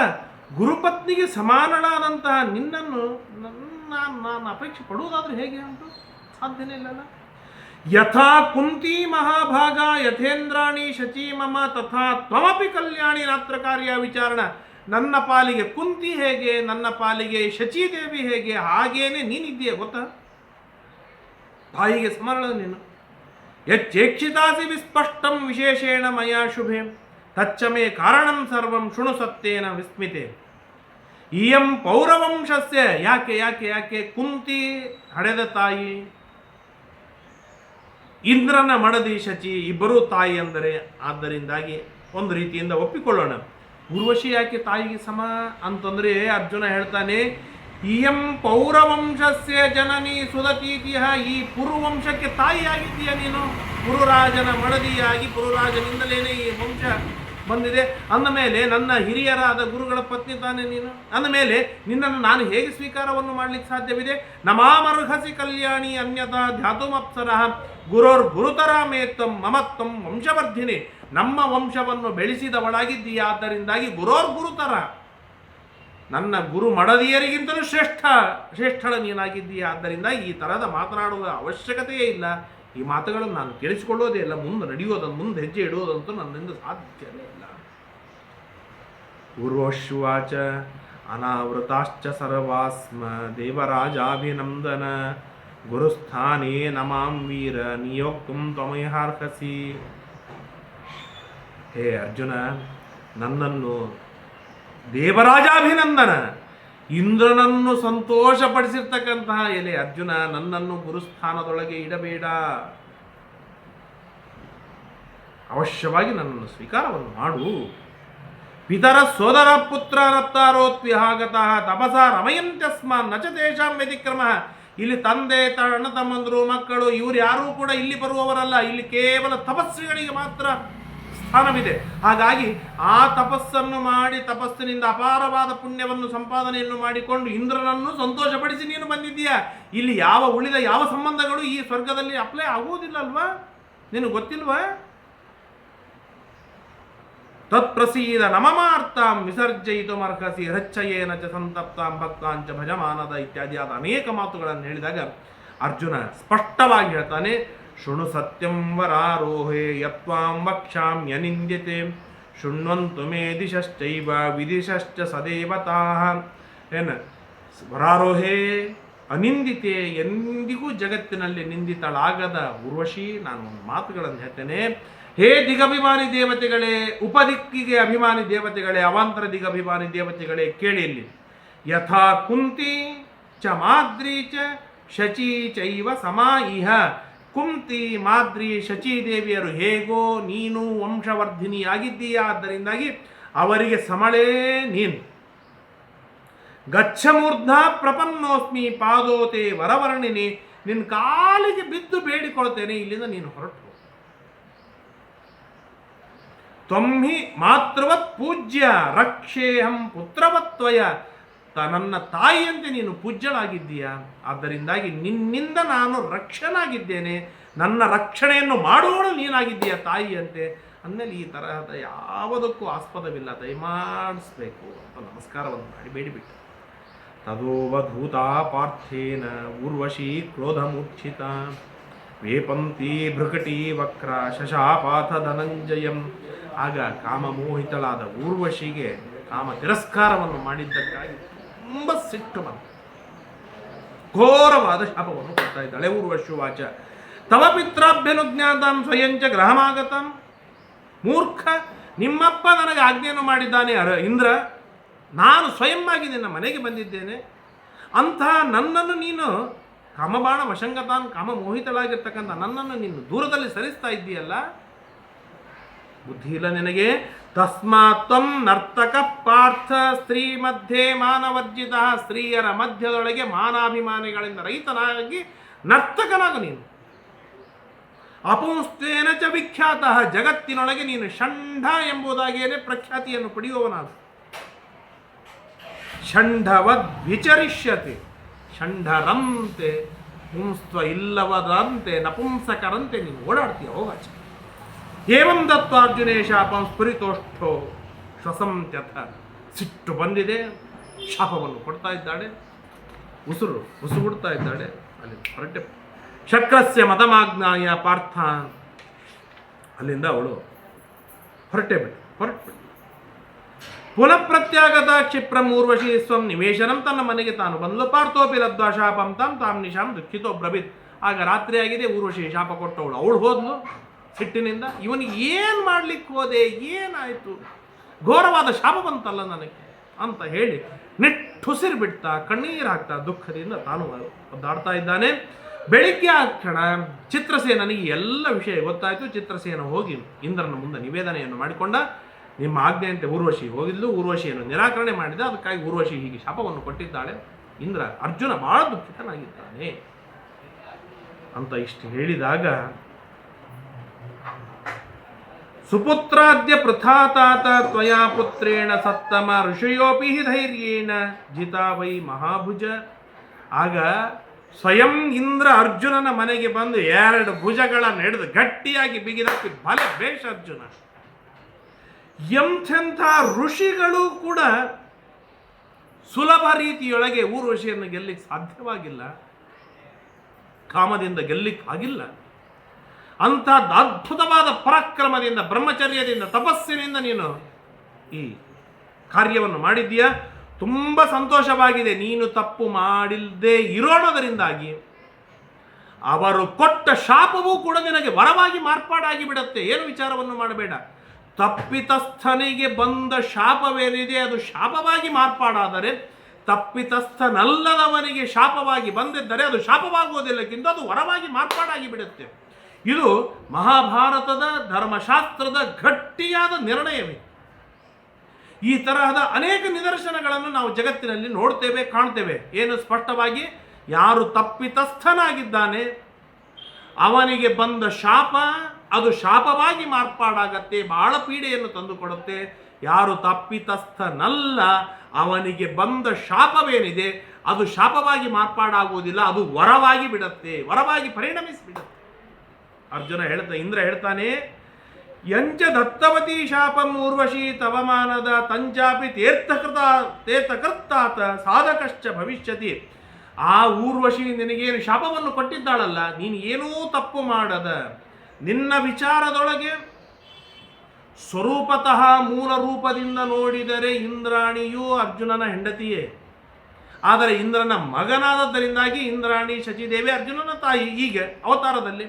ಗುರುಪತ್ನಿಗೆ ಸಮಾನಳಾದಂತಹ ನಿನ್ನನ್ನು ನನ್ನ ನಾನು ನಾನು ಅಪೇಕ್ಷೆ ಪಡುವುದಾದ್ರೂ ಹೇಗೆ ಉಂಟು? ಸಾಧ್ಯನೇ ಇಲ್ಲಲ್ಲ. ಯಥಾ ಕುಂತಿ ಮಹಾಭಾಗ ಯಥೇಂದ್ರಾಣಿ ಶಚಿ ಮಮ ತಥಾ ತ್ವಮಪಿ ಕಲ್ಯಾಣಿ ರಾತ್ರ ಕಾರ್ಯ ವಿಚಾರಣ. ನನ್ನ ಪಾಲಿಗೆ ಕುಂತಿ ಹೇಗೆ, ನನ್ನ ಪಾಲಿಗೆ ಶಚೀದೇವಿ ಹೇಗೆ, ಹಾಗೇನೆ ನೀನಿದ್ದೀಯ ಗೊತ್ತಾ? ತಾಯಿಗೆ ಸ್ಮರಣ ನೀನು. ಯಚ್ಚೇಕ್ಷಿತಾಸಿ ವಿಸ್ಪಷ್ಟಂ ವಿಶೇಷೇಣ ಮಯಾ ಶುಭೆ. ತಚ್ಚಮೇ ಕಾರಣಂ ಸರ್ವಂ ಶೃಣು ಸತ್ಯೇನ ವಿಸ್ಮಿತೆ. ಇಯಂ ಪೌರವಂಶಸ್ಯ. ಯಾಕೆ ಯಾಕೆ ಯಾಕೆ? ಕುಂತಿ ಹಡೆದ ತಾಯಿ. ಇಂದ್ರನ ಮಡದಿ ಶಚಿ, ಇಬ್ಬರೂ ತಾಯಿ ಅಂದರೆ ಆದ್ದರಿಂದಾಗಿ ಒಂದು ರೀತಿಯಿಂದ ಒಪ್ಪಿಕೊಳ್ಳೋಣ. ಉರ್ವಶಿ ಯಾಕೆ ತಾಯಿಗೆ ಸಮ ಅಂತಂದ್ರೆ ಅರ್ಜುನ ಹೇಳ್ತಾನೆ, ಇಯಂ ಪೌರವಂಶಸ್ಯ ಜನನಿ ಸುದತೀತಿಹ ಈ ಪುರುವಂಶಕ್ಕೆ ತಾಯಿಯಾಗಿದ್ದೀಯ ನೀನು. ಪುರುರಾಜನ ಮಡದಿಯಾಗಿ ಪುರುರಾಜನಿಂದಲೇನೆ ಈ ವಂಶ ಬಂದಿದೆ. ಅಂದ ಮೇಲೆ ನನ್ನ ಹಿರಿಯರಾದ ಗುರುಗಳ ಪತ್ನಿ ತಾನೇ ನೀನು? ಅಂದ ಮೇಲೆ ನಿನ್ನನ್ನು ನಾನು ಹೇಗೆ ಸ್ವೀಕಾರವನ್ನು ಮಾಡಲಿಕ್ಕೆ ಸಾಧ್ಯವಿದೆ? ನಮಾಮರ್ಹಸಿ ಕಲ್ಯಾಣಿ ಅನ್ಯತಾ ಧ್ಯಾತುಮಪ್ಸರ ಗುರೋರ್ ಗುರುತರಾಮೇತಂ ಮಮತ್ತಂ ವಂಶವರ್ಧಿನಿ. ನಮ್ಮ ವಂಶವನ್ನು ಬೆಳೆಸಿದವಳಾಗಿದ್ದೀಯ? ಆದ್ದರಿಂದಾಗಿ ಗುರೋರ್ ಗುರುತರ. ನನ್ನ ಗುರು ಮಡದಿಯರಿಗಿಂತಲೂ ಶ್ರೇಷ್ಠ ಶ್ರೇಷ್ಠಳ ನೀನಾಗಿದ್ದೀಯ ಆದ್ದರಿಂದ ಈ ಥರದ ಮಾತನಾಡುವ ಅವಶ್ಯಕತೆಯೇ ಇಲ್ಲ. ಈ ಮಾತುಗಳನ್ನು ನಾನು ಕೇಳಿಸಿಕೊಳ್ಳೋದೇ ಇಲ್ಲ. ಮುಂದೆ ನಡೆಯೋದನ್ನು, ಮುಂದೆ ಹೆಜ್ಜೆ ಇಡುವುದಂತೂ ನನ್ನಿಂದ ಸಾಧ್ಯವೇ ಇಲ್ಲ ಪೂರ್ವಶ್ವಾಚ ಅನಾವೃತಾಶ್ಚ ಸರ್ವಾಸ್ಮ ದೇವರಾಜಾಭಿನಂದನ ಗುರುಸ್ಥಾನೇ ನಮಾಂ ವೀರ ನಿಯೋಕ್ತುಂ ತ್ವಮೈಹಾರ್ಹಸಿ ಹೇ ಅರ್ಜುನ, ನನ್ನನ್ನು ದೇವರಾಜಾಭಿನಂದನ, ಇಂದ್ರನನ್ನು ಸಂತೋಷಪಡಿಸಿರ್ತಕ್ಕಂತಹ ಎಲೆ ಅರ್ಜುನ, ನನ್ನನ್ನು ಗುರುಸ್ಥಾನದೊಳಗೆ ಇಡಬೇಡ. ಅವಶ್ಯವಾಗಿ ನನ್ನನ್ನು ಸ್ವೀಕಾರವನ್ನು ಮಾಡು. ಪಿತರ ಸೋದರ ಪುತ್ರ ರಪ್ತಾರೋತ್ವಿಹಾಗತಃ ತಪಸ ರಮಯಂತ್ಯಸ್ಮ ನಚ ತೇಷಾಂ ವ್ಯತಿಕ್ರಮ. ಇಲ್ಲಿ ತಂದೆ ಅಣ್ಣ ತಮ್ಮಂದರು ಮಕ್ಕಳು ಇವರು ಯಾರೂ ಕೂಡ ಇಲ್ಲಿ ಬರುವವರಲ್ಲ, ಇಲ್ಲಿ ಕೇವಲ ತಪಸ್ವಿಗಳಿಗೆ ಮಾತ್ರ ಸ್ಥಾನವಿದೆ. ಹಾಗಾಗಿ ಆ ತಪಸ್ಸನ್ನು ಮಾಡಿ ತಪಸ್ಸಿನಿಂದ ಅಪಾರವಾದ ಪುಣ್ಯವನ್ನು ಸಂಪಾದನೆಯನ್ನು ಮಾಡಿಕೊಂಡು ಇಂದ್ರನನ್ನು ಸಂತೋಷಪಡಿಸಿ ನೀನು ಬಂದಿದ್ದೀಯ? ಇಲ್ಲಿ ಯಾವ ಉಳಿದ ಯಾವ ಸಂಬಂಧಗಳು ಈ ಸ್ವರ್ಗದಲ್ಲಿ ಅಪ್ಲೈ ಆಗುವುದಿಲ್ಲಲ್ವಾ ನಿನಗೆ ಗೊತ್ತಿಲ್ವಾ? ತತ್ಪ್ರಸೀದ ನಮಮಾರ್ತಾಂ ವಿಸರ್ಜಯಿತುಮರ್ಹಸಿ ಹೃಚ್ಛಯೇನ ಚ ಸಂತಪ್ತಾಂ ಭಕ್ತಾಂಚ ಭಜಮಾನದ ಇತ್ಯಾದಿ ಆದ ಅನೇಕ ಮಾತುಗಳನ್ನು ಹೇಳಿದಾಗ ಅರ್ಜುನ ಸ್ಪಷ್ಟವಾಗಿ ಹೇಳ್ತಾನೆ, ಶೃಣು ಸತ್ಯಂ ವರಾರೋಹೇ, ಯತ್ವಾಂ ವಕ್ಷಾಮ್ಯನಿಂದ್ಯತೆ ಶೃಣ್ವಂತು ಮೇ ದಿಶಶ್ಚೈವ ವಿದಿಶಶ್ಚ ಸದೇವತಾ. ಏನು? ವರಾರೋಹೇ ಅನಿಂದಿತೆ ಎಂದಿಗೂ ಜಗತ್ತಿನಲ್ಲಿ ನಿಂದಿತಳಾಗದ ಉರ್ವಶಿ ನಾನು ಮಾತುಗಳನ್ನು ಹೇಳ್ತೇನೆ ಹೇ ದಿಗಭಿಮಾನಿ ದೇವತೆಗಳೇ, ಉಪದಿಕ್ಕಿಗೆ ಅಭಿಮಾನಿ ದೇವತೆಗಳೇ, ಅವಾಂತರ ದಿಗಭಿಮಾನಿ ದೇವತೆಗಳೇ ಕೇಳಿ ಇಲ್ಲಿ. ಯಥಾ ಕುಂತಿ ಚ ಮಾದ್ರಿ ಚ ಶಚಿ ಚೈವ ಸಮಾ ಇಹ ಕುಂತಿ ಮಾದ್ರಿ ಶಚೀದೇವಿಯರು ಹೇಗೋ ನೀನು ವಂಶವರ್ಧಿನಿಯಾಗಿದ್ದೀಯ? ಆದ್ದರಿಂದಾಗಿ ಅವರಿಗೆ ಸಮಳೇ ನೀನು. ಗಚ್ಚಮೂರ್ಧ ಪ್ರಪನ್ನೋಸ್ಮಿ ಪಾದೋತೆ ವರವರ್ಣಿನಿ ನಿನ್ನ ಕಾಲಿಗೆ ಬಿದ್ದು ಬೇಡಿಕೊಳ್ತೇನೆ, ಇಲ್ಲಿಂದ ನೀನು ಹೊರಟು. ತ್ವಮ್ಮಿ ಮಾತೃವತ್ ಪೂಜ್ಯ ರಕ್ಷೇಹಂ ಪುತ್ರವತ್ವಯ. ನನ್ನ ತಾಯಿಯಂತೆ ನೀನು ಪೂಜ್ಯಳಾಗಿದ್ದೀಯ. ಆದ್ದರಿಂದಾಗಿ ನಿನ್ನಿಂದ ನಾನು ರಕ್ಷನಾಗಿದ್ದೇನೆ ನನ್ನ ರಕ್ಷಣೆಯನ್ನು ಮಾಡುವಳು ನೀನಾಗಿದ್ದೀಯ ತಾಯಿಯಂತೆ. ಅಂದಮೇಲೆ ಈ ತರಹದ ಯಾವುದಕ್ಕೂ ಆಸ್ಪದವಿಲ್ಲ. ದಯಮಾಡಿಸ್ಬೇಕು ಅಂತ ನಮಸ್ಕಾರವನ್ನು ಮಾಡಿ ಬೇಡಿಬಿಟ್ಟು. ತದೋವಧೂತ ಪಾರ್ಥೇನ ಊರ್ವಶಿ ಕ್ರೋಧಮೂರ್ಛಿತ. ವೇಪಂತಿ ಭೃಕಟಿ ವಕ್ರ ಶಶಾಪಾಥ ಧನಂಜಯಂ. ಆಗ ಕಾಮಮೋಹಿತಳಾದ ಊರ್ವಶಿಗೆ ಕಾಮ ತಿರಸ್ಕಾರವನ್ನು ಮಾಡಿದ್ದಕ್ಕಾಗಿ ತುಂಬ ಸಿಟ್ಟು ಬಂತು. ಘೋರವಾದ ಶಾಪವನ್ನು ಕೊಡ್ತಾ ಇದ್ದಾಳೆ ಊರ್ವಶು ವಾಚ. ತವ ಪಿತ್ರಾಭ್ಯನುಜ್ಞಾತಾಂ ಸ್ವಯಂಚ ಗ್ರಹಮಾಗತಂ. ಮೂರ್ಖ, ನಿಮ್ಮಪ್ಪ ನನಗೆ ಆಜ್ಞೆಯನ್ನು ಮಾಡಿದ್ದಾನೆ ಅರ ಇಂದ್ರ. ನಾನು ಸ್ವಯಂವಾಗಿ ನಿನ್ನ ಮನೆಗೆ ಬಂದಿದ್ದೇನೆ. ಅಂತಹ ನನ್ನನ್ನು ನೀನು ಕಾಮಬಾಣ ವಶಂಗತಾನ್ ಕಾಮ ಮೋಹಿತಳಾಗಿರ್ತಕ್ಕಂಥ ನನ್ನನ್ನು ನೀನು ದೂರದಲ್ಲಿ ಸರಿಸ್ತಾ ಇದ್ದೀಯಲ್ಲ? ಬುದ್ಧಿ ಇಲ್ಲ ನಿನಗೆ. ತಸ್ಮಾತ್ವಂ ನರ್ತಕ ಪಾರ್ಥ ಸ್ತ್ರೀ ಮಧ್ಯೆ ಮಾನವರ್ಜಿತ ಸ್ತ್ರೀಯರ ಮಧ್ಯದೊಳಗೆ ಮಾನಾಭಿಮಾನಿಗಳಿಂದ ರೈತನಾಗಿ ನರ್ತಕನಾಗ ನೀನು. ಅಪುಂಸ್ತೇನ ಚ ವಿಖ್ಯಾತ ಜಗತ್ತಿನೊಳಗೆ ನೀನು ಷಂಢ ಎಂಬುದಾಗಿಯೇ ಪ್ರಖ್ಯಾತಿಯನ್ನು ಪಡೆಯುವವನಾದ ಷಂಢವದ್ ವಿಚರಿಷ್ಯತೆ. ಷಂಢರಂತೆ, ಪುಂಸ್ತ್ವ ಇಲ್ಲವದಂತೆ, ನಪುಂಸಕರಂತೆ ನೀನು ಓಡಾಡ್ತೀಯ ಹೋಗಾಚ. ಏವಂ ದತ್ತ ಅರ್ಜುನೇ ಶಾಪಂ ಸ್ಫುರಿತೋಷ್ಠೋ ಶ್ವಸಂತ್ಯಥ ಸಿಟ್ಟು ಬಂದಿದೆ, ಶಾಪವನ್ನು ಕೊಡ್ತಾ ಇದ್ದಾಳೆ. ಉಸಿರು ಉಸುಗುಡ್ತಾ ಇದ್ದಾಳೆ. ಅಲ್ಲಿ ಹೊರಟೆ. ಶಕ್ರಸ್ಯ ಮತಮಾಜ್ಞಾಯ ಪಾರ್ಥ. ಅಲ್ಲಿಂದ ಅವಳು ಹೊರಟೆ ಬಿಟ್ಟು, ಹೊರಟು ಪುನಃ ಪ್ರತ್ಯಾಗತ ಕ್ಷಿಪ್ರಂ ಊರ್ವಶಿ ಸ್ವಂ ನಿವೇಶನಂ ತನ್ನ ಮನೆಗೆ ತಾನು ಬಂದು ಪಾರ್ಥೋಪಿ ಲಬ್ಧ ಶಾಪಂ ತಾಂ ತಾಂ ನಿಶಾಂ ದುಃಖಿತೋ ಬ್ರಬಿತ್ ಆಗ ರಾತ್ರಿ ಆಗಿದೆ ಊರ್ವಶಿ ಶಾಪ ಕೊಟ್ಟವಳು. ಅವಳು ಹೋದ್ಲು. ಸಿಟ್ಟಿನಿಂದ ಇವನಿಗೆ ಏನು ಮಾಡಲಿಕ್ಕೆ ಹೋದೆ, ಏನಾಯಿತು? ಘೋರವಾದ ಶಾಪ ಬಂತಲ್ಲ ನನಗೆ ಅಂತ ಹೇಳಿ ನಿಟ್ಟುಸಿರು ಬಿಡ್ತಾ, ಕಣ್ಣೀರು ಹಾಕ್ತಾ ದುಃಖದಿಂದ ತಾನು ಒದ್ದಾಡ್ತಾ ಇದ್ದಾನೆ. ಬೆಳಿಗ್ಗೆ ಆ ಕ್ಷಣ ಚಿತ್ರಸೇನನಿಗೆ ಎಲ್ಲ ವಿಷಯ ಗೊತ್ತಾಯಿತು. ಚಿತ್ರಸೇನ ಹೋಗಿ ಇಂದ್ರನ ಮುಂದೆ ನಿವೇದನೆಯನ್ನು ಮಾಡಿಕೊಂಡ. ನಿಮ್ಮ ಆಜ್ಞೆಯಂತೆ ಊರ್ವಶಿ ಹೋಗಿದ್ಲು. ಊರ್ವಶಿಯನ್ನು ನಿರಾಕರಣೆ ಮಾಡಿದ. ಅದಕ್ಕಾಗಿ ಊರ್ವಶಿ ಹೀಗೆ ಶಾಪವನ್ನು ಕೊಟ್ಟಿದ್ದಾಳೆ. ಇಂದ್ರ ಅರ್ಜುನ ಬಹಳ ದುಃಖಿತನಾಗಿದ್ದಾನೆ ಅಂತ ಇಷ್ಟು ಹೇಳಿದಾಗ ಸುಪುತ್ರಾದ್ಯ ಪೃಥಾತಾತ ತ್ವಯಾ ಪುತ್ರೇಣ ಸತ್ತಮ ಋಷಿಯೋಪಿ ಧೈರ್ಯೇಣ ಜಿತಾ ವೈ ಮಹಾಭುಜ ಆಗ ಸ್ವಯಂ ಇಂದ್ರ ಅರ್ಜುನನ ಮನೆಗೆ ಬಂದು ಎರಡು ಭುಜಗಳ ನಡೆದು ಗಟ್ಟಿಯಾಗಿ ಬಿಗಿದಕ್ಕೆ ಬಲೆ ಬೇಷ ಅರ್ಜುನ, ಎಂಥೆಂಥ ಋಷಿಗಳು ಕೂಡ ಸುಲಭ ರೀತಿಯೊಳಗೆ ಊರ್ವಶಿಯನ್ನು ಗೆಲ್ಲಿಕ್ಕೆ ಸಾಧ್ಯವಾಗಿಲ್ಲ, ಕಾಮದಿಂದ ಗೆಲ್ಲಿಕ್ಕೆ ಅಂಥದ್ದು ಅದ್ಭುತವಾದ ಪರಾಕ್ರಮದಿಂದ, ಬ್ರಹ್ಮಚರ್ಯದಿಂದ, ತಪಸ್ಸಿನಿಂದ ನೀನು ಈ ಕಾರ್ಯವನ್ನು ಮಾಡಿದ್ದೀಯ? ತುಂಬ ಸಂತೋಷವಾಗಿದೆ. ನೀನು ತಪ್ಪು ಮಾಡಿಲ್ಲದೆ ಇರೋಣದರಿಂದಾಗಿ. ಅವರು ಕೊಟ್ಟ ಶಾಪವೂ ಕೂಡ ನಿನಗೆ ವರವಾಗಿ ಮಾರ್ಪಾಡಾಗಿ ಬಿಡುತ್ತೆ. ಏನು ವಿಚಾರವನ್ನು ಮಾಡಬೇಡ. ತಪ್ಪಿತಸ್ಥನಿಗೆ ಬಂದ ಶಾಪವೇನಿದೆ, ಅದು ಶಾಪವಾಗಿ ಮಾರ್ಪಾಡಾದರೆ, ತಪ್ಪಿತಸ್ಥನಲ್ಲದವನಿಗೆ ಶಾಪವಾಗಿ ಬಂದಿದ್ದರೆ ಅದು ಶಾಪವಾಗುವುದಿಲ್ಲಕ್ಕಿಂತ ಅದು ವರವಾಗಿ ಮಾರ್ಪಾಡಾಗಿ ಬಿಡುತ್ತೆ. ಇದು ಮಹಾಭಾರತದ ಧರ್ಮಶಾಸ್ತ್ರದ ಗಟ್ಟಿಯಾದ ನಿರ್ಣಯವೇ. ಈ ತರಹದ ಅನೇಕ ನಿದರ್ಶನಗಳನ್ನು ನಾವು ಜಗತ್ತಿನಲ್ಲಿ ನೋಡ್ತೇವೆ, ಕಾಣ್ತೇವೆ. ಏನು ಸ್ಪಷ್ಟವಾಗಿ, ಯಾರು ತಪ್ಪಿತಸ್ಥನಾಗಿದ್ದಾನೆ, ಅವನಿಗೆ ಬಂದ ಶಾಪ, ಅದು ಶಾಪವಾಗಿ ಮಾರ್ಪಾಡಾಗತ್ತೆ ಬಹಳ ಪೀಡೆಯನ್ನು ತಂದುಕೊಡುತ್ತೆ. ಯಾರು ತಪ್ಪಿತಸ್ಥನಲ್ಲ, ಅವನಿಗೆ ಬಂದ ಶಾಪವೇನಿದೆ, ಅದು ಶಾಪವಾಗಿ ಮಾರ್ಪಾಡಾಗುವುದಿಲ್ಲ, ಅದು ವರವಾಗಿ ಬಿಡತ್ತೆ, ವರವಾಗಿ ಪರಿಣಮಿಸಿಬಿಡುತ್ತೆ ಅರ್ಜುನ ಹೇಳ್ತಾ, ಇಂದ್ರ ಹೇಳ್ತಾನೆ, ಯಂಚ ದತ್ತವತಿ ಶಾಪಂ ಊರ್ವಶಿ ತವಮಾನದ ತಂಚಾಪಿ ತೀರ್ಥಕೃತ, ತೀರ್ಥಕೃತ್ತಾತ ಸಾಧಕಶ್ಚ ಭವಿಷ್ಯತಿ. ಆ ಊರ್ವಶಿ ನಿನಗೇನು ಶಾಪವನ್ನು ಕೊಟ್ಟಿದ್ದಾಳಲ್ಲ, ನೀನು ಏನೂ ತಪ್ಪು ಮಾಡದ. ನಿನ್ನ ವಿಚಾರದೊಳಗೆ ಸ್ವರೂಪತಃ ಮೂಲ ರೂಪದಿಂದ ನೋಡಿದರೆ ಇಂದ್ರಾಣಿಯು ಅರ್ಜುನನ ಹೆಂಡತಿಯೇ. ಆದರೆ ಇಂದ್ರನ ಮಗನಾದದ್ದರಿಂದಾಗಿ ಇಂದ್ರಾಣಿ ಶಚಿದೇವಿ ಅರ್ಜುನನ ತಾಯಿ. ಹೀಗೆ ಅವತಾರದಲ್ಲಿ.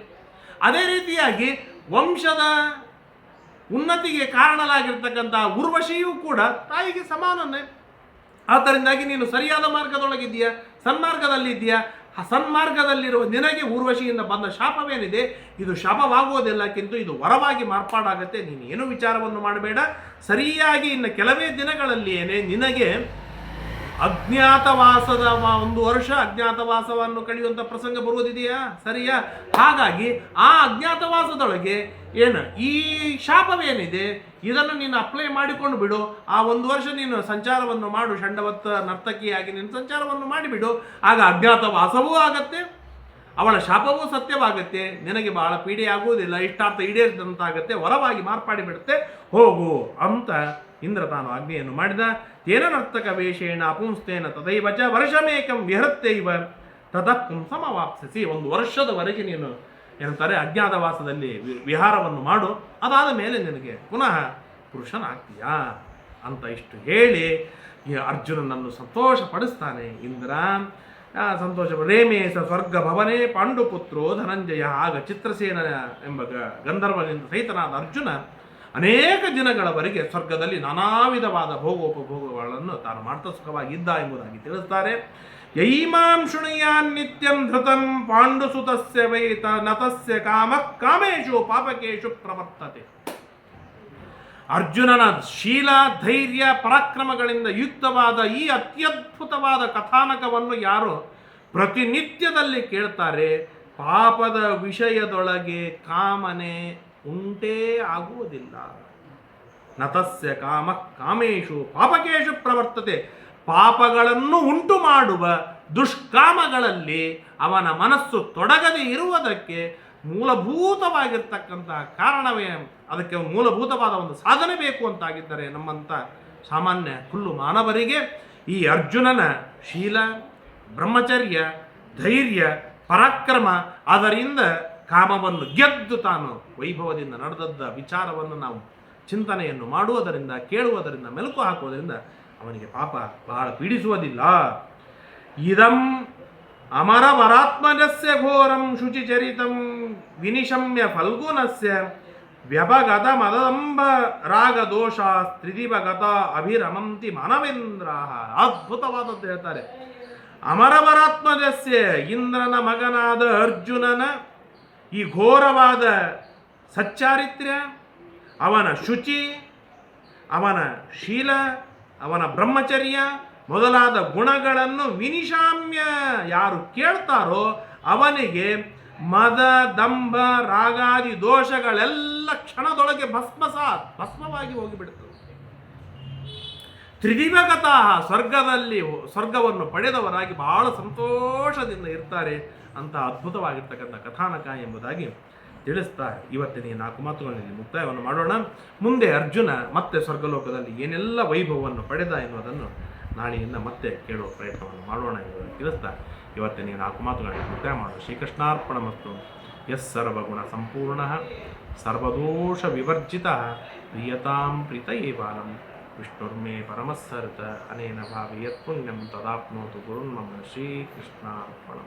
ಅದೇ ರೀತಿಯಾಗಿ ವಂಶದ ಉನ್ನತಿಗೆ ಕಾರಣಲಾಗಿರ್ತಕ್ಕಂಥ ಉರ್ವಶಿಯೂ ಕೂಡ ತಾಯಿಗೆ ಸಮಾನನೇ. ಆದ್ದರಿಂದಾಗಿ ನೀನು ಸರಿಯಾದ ಮಾರ್ಗದೊಳಗಿದ್ದೀಯಾ? ಸನ್ಮಾರ್ಗದಲ್ಲಿದ್ದೀಯಾ? ಆ ಸನ್ಮಾರ್ಗದಲ್ಲಿರುವ ನಿನಗೆ ಊರ್ವಶಿಯಿಂದ ಬಂದ ಶಾಪವೇನಿದೆ? ಇದು ಶಾಪವಾಗುವುದಿಲ್ಲಕ್ಕಿಂತ ಇದು ವರವಾಗಿ ಮಾರ್ಪಾಡಾಗುತ್ತೆ. ನೀನು ಏನು ವಿಚಾರವನ್ನು ಮಾಡಬೇಡ? ಸರಿಯಾಗಿ ಇನ್ನು ಕೆಲವೇ ದಿನಗಳಲ್ಲಿಯೇ ನಿನಗೆ ಅಜ್ಞಾತವಾಸದ ಒಂದು ವರ್ಷ ಅಜ್ಞಾತವಾಸವನ್ನು ಕಳೆಯುವಂಥ ಪ್ರಸಂಗ ಬರುವುದಿದೆಯಾ? ಸರಿಯಾ? ಹಾಗಾಗಿ ಆ ಅಜ್ಞಾತವಾಸದೊಳಗೆ ಏನು, ಈ ಶಾಪವೇನಿದೆ? ಇದನ್ನು ನೀನು ಅಪ್ಲೈ ಮಾಡಿಕೊಂಡು ಬಿಡು. ಆ ಒಂದು ವರ್ಷ ನೀನು ಸಂಚಾರವನ್ನು ಮಾಡು. ಷಂಡವತ್ತ ನರ್ತಕಿಯಾಗಿ ನೀನು ಸಂಚಾರವನ್ನು ಮಾಡಿಬಿಡು. ಆಗ ಅಜ್ಞಾತವಾಸವೂ ಆಗತ್ತೆ. ಅವಳ ಶಾಪವೂ ಸತ್ಯವಾಗುತ್ತೆ. ನಿನಗೆ ಬಹಳ ಪೀಡೆ ಆಗುವುದಿಲ್ಲ ಇಷ್ಟಾರ್ಥ ಈಡೇರಿದಂತಾಗತ್ತೆ. ಹೊರವಾಗಿ ಮಾರ್ಪಾಡಿ ಬಿಡುತ್ತೆ ಹೋಗು ಅಂತ ಇಂದ್ರ ತಾನು ಆಜ್ಞೆಯನ್ನು ಮಾಡಿದ. ತೇನ ನರ್ತಕ ವೇಷೇಣ ಅಪುಂಸ್ತೇನ ತದೈವ ಚ ವರ್ಷಮೇಕಂ ವಿಹರತ್ತೈವ ತತಃ ಸಮವಾಪ್ಸಿಸಿ ಒಂದು ವರ್ಷದವರೆಗೆ ನೀನು ಏನಂತಾರೆ ಅಜ್ಞಾತವಾಸದಲ್ಲಿ ವಿಹಾರವನ್ನು ಮಾಡು. ಅದಾದ ಮೇಲೆ ನಿನಗೆ ಪುನಃ ಪುರುಷನಾಗ್ತೀಯಾ ಅಂತ ಇಷ್ಟು ಹೇಳಿ ಈ ಅರ್ಜುನನನ್ನು ಸಂತೋಷಪಡಿಸ್ತಾನೆ. ಇಂದ್ರ ಸಂತೋಷ ರೇಮೇಶ ಸ್ವರ್ಗ ಭವನೇ ಪಾಂಡುಪುತ್ರೋ ಧನಂಜಯ ಆಗ ಚಿತ್ರಸೇನ ಎಂಬ ಗಂಧರ್ವನಿಂದ ಸಹಿತನಾದ ಅರ್ಜುನ ಅನೇಕ ದಿನಗಳವರೆಗೆ ಸ್ವರ್ಗದಲ್ಲಿ ನಾನಾ ವಿಧವಾದ ಭೋಗೋಪಭೋಗಗಳನ್ನು ತಾನು ಮಾಡ್ತಾ ಸುಖವಾಗಿದ್ದ ಎಂಬುದಾಗಿ ತಿಳಿಸ್ತಾರೆ. ಯೈಮಾಂ ನಿತ್ಯಂ ಧೃತಂ ಪಾಂಡುಸುತಸ್ಯ ವೈತ ನತಸ್ಯ ಕಾಮ ಕಾಮೇಶು ಪಾಪಕೇಶು ಪ್ರವರ್ತತೆ. ಅರ್ಜುನನ ಶೀಲ, ಧೈರ್ಯ, ಪರಾಕ್ರಮಗಳಿಂದ ಯುಕ್ತವಾದ ಈ ಅತ್ಯದ್ಭುತವಾದ ಕಥಾನಕವನ್ನು ಯಾರು ಪ್ರತಿನಿತ್ಯದಲ್ಲಿ ಕೇಳ್ತಾರೆ? ಪಾಪದ ವಿಷಯದೊಳಗೆ ಕಾಮನೆ ಉಂಟೇ ಆಗುವುದಿಲ್ಲ. ನತಸ್ಯ ಕಾಮ ಕಾಮೇಶು ಪಾಪಕೇಶು ಪ್ರವರ್ತತೆ. ಪಾಪಗಳನ್ನು ಉಂಟು ಮಾಡುವ ದುಷ್ಕಾಮಗಳಲ್ಲಿ ಅವನ ಮನಸ್ಸು ತೊಡಗದೆ ಇರುವುದಕ್ಕೆ ಮೂಲಭೂತವಾಗಿರ್ತಕ್ಕಂತಹ ಕಾರಣವೇ ಅದಕ್ಕೆ ಮೂಲಭೂತವಾದ ಒಂದು ಸಾಧನೆ ಬೇಕು ಅಂತಾಗಿದ್ದರೆ ನಮ್ಮಂಥ ಸಾಮಾನ್ಯ ಹುಲ್ಲು ಮಾನವರಿಗೆ ಈ ಅರ್ಜುನನ ಶೀಲ, ಬ್ರಹ್ಮಚರ್ಯ, ಧೈರ್ಯ, ಪರಾಕ್ರಮ, ಅದರಿಂದ ಕಾಮವನ್ನು ಗೆದ್ದು ತಾನು ವೈಭವದಿಂದ ನಡೆದದ್ದ ವಿಚಾರವನ್ನು ನಾವು ಚಿಂತನೆಯನ್ನು ಮಾಡುವುದರಿಂದ, ಕೇಳುವುದರಿಂದ, ಮೆಲುಕು ಹಾಕುವುದರಿಂದ ಅವನಿಗೆ ಪಾಪ ಬಹಳ ಪೀಡಿಸುವುದಿಲ್ಲ. ಇದಂ ಅಮರವರಾತ್ಮಜಸ್ಯ ಘೋರಂ ಶುಚಿಚರಿತಂ ವಿನಿಶಮ್ಯ ಫಲ್ಗುನಸ್ಯ ವ್ಯಪಗತ ಮದಂಬ ರಾಗ ದೋಷ ತ್ರಿದಿವಗತ ಅಭಿರಮಂತಿ ಮನವೇಂದ್ರ ಅದ್ಭುತವಾದದ್ದು ಹೇಳ್ತಾರೆ. ಅಮರವರಾತ್ಮಜಸ್ಯ ಇಂದ್ರನ ಮಗನಾದ ಅರ್ಜುನನ ಈ ಘೋರವಾದ ಸಚ್ಚಾರಿತ್ರ್ಯ, ಅವನ ಶುಚಿ, ಅವನ ಶೀಲ, ಅವನ ಬ್ರಹ್ಮಚರ್ಯ ಮೊದಲಾದ ಗುಣಗಳನ್ನು ವಿನಿಶಾಮ್ಯ ಯಾರು ಕೇಳ್ತಾರೋ ಅವನಿಗೆ ಮದ, ದಂಭ, ರಾಗಾದಿ ದೋಷಗಳೆಲ್ಲ ಕ್ಷಣದೊಳಗೆ ಭಸ್ಮಸ, ಭಸ್ಮವಾಗಿ ಹೋಗಿಬಿಡುತ್ತದೆ ತ್ರಿದಿವಗತಃ ಸ್ವರ್ಗದಲ್ಲಿ, ಸ್ವರ್ಗವನ್ನು ಪಡೆದವರಾಗಿ ಬಹಳ ಸಂತೋಷದಿಂದ ಇರ್ತಾರೆ. ಅಂತ ಅದ್ಭುತವಾಗಿರ್ತಕ್ಕಂಥ ಕಥಾನಕ ಎಂಬುದಾಗಿ ತಿಳಿಸ್ತಾ ಇವತ್ತಿನ ಈ ನಾಲ್ಕು ಮಾತುಗಳಲ್ಲಿ ಮುಕ್ತಾಯವನ್ನು ಮಾಡೋಣ. ಮುಂದೆ ಅರ್ಜುನ ಮತ್ತೆ ಸ್ವರ್ಗಲೋಕದಲ್ಲಿ ಏನೆಲ್ಲ ವೈಭವವನ್ನು ಪಡೆದ ಎನ್ನುವುದನ್ನು ನಾಳೆಯಿಂದ ಮತ್ತೆ ಕೇಳುವ ಪ್ರಯತ್ನವನ್ನು ಮಾಡೋಣ ಎಂಬುದನ್ನು ತಿಳಿಸ್ತಾ ಇವತ್ತಿನ ಈ ನಾಲ್ಕು ಮಾತುಗಳಲ್ಲಿ ಮುಕ್ತಾಯ ಮಾಡೋಣ. ಶ್ರೀಕೃಷ್ಣಾರ್ಪಣ ಮತ್ತು ಎಸ್ ಸರ್ವಗುಣ ಸಂಪೂರ್ಣ. ಸರ್ವದೋಷ ವಿವರ್ಜಿತ. ಪ್ರಿಯತಾಂ ಪ್ರೀತ ಏವಾಲಂ ವಿಷ್ಣುರ್ಮೇ ಪರಮಸ್ಸರ್ತ ಅನೇನ ಭಾವಿ ಯತ್ಪುಣ್ಯಂ ತದಾಪ್ನೋತು ಗುರುನ್ಮಮ ಶ್ರೀಕೃಷ್ಣಾರ್ಪಣಂ.